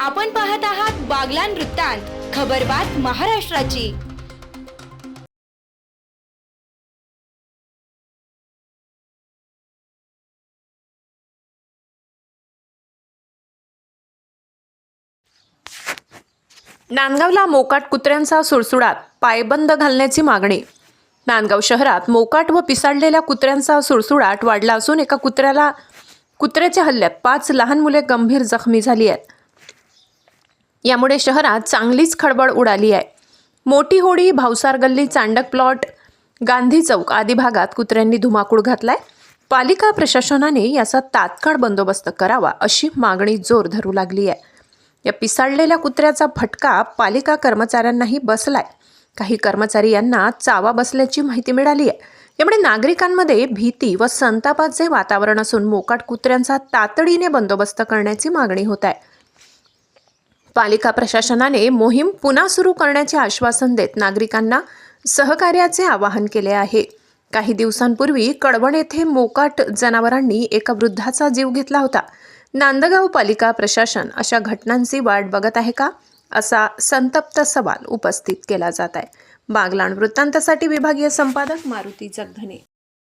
आपण पाहत आहात बागलान वृत्तांत खबरबात महाराष्ट्राची. नांदगावला मोकाट कुत्र्यांचा सुळसुळाट पायबंद घालण्याची मागणी. नांदगाव शहरात मोकाट व पिसाळलेल्या कुत्र्यांचा सुळसुळाट वाढला असून एका कुत्र्याला कुत्र्याच्या हल्ल्यात पाच लहान मुले गंभीर जखमी झाली आहेत. यामुळे शहरात चांगलीच खळबळ उडाली आहे. मोठी होडी भावसार गल्ली चांडक प्लॉट गांधी चौक आदी भागात कुत्र्यांनी धुमाकूळ घातलाय. पालिका प्रशासनाने याचा तात्काळ बंदोबस्त करावा अशी मागणी जोर धरू लागली आहे. या पिसाळलेल्या कुत्र्याचा फटका पालिका कर्मचाऱ्यांनाही बसलाय. काही कर्मचारी यांना चावा बसल्याची माहिती मिळाली आहे. यामुळे नागरिकांमध्ये भीती व संतापाचे वातावरण असून मोकाट कुत्र्यांचा तातडीने बंदोबस्त करण्याची मागणी होत आहे. पालिका प्रशासनाने मोहीम पुन्हा सुरू करण्याचे आश्वासन देत नागरिकांना सहकार्याचे आवाहन केले आहे. काही दिवसांपूर्वी कडवण येथे मोकाट जनावरांनी एका वृद्धाचा जीव घेतला होता. नांदगाव पालिका प्रशासन अशा घटनांची वाट बघत आहे का? असा संतप्त सवाल उपस्थित केला जात आहे. बागलाण वृत्तांतासाठी विभागीय संपादक मारुती जगधने.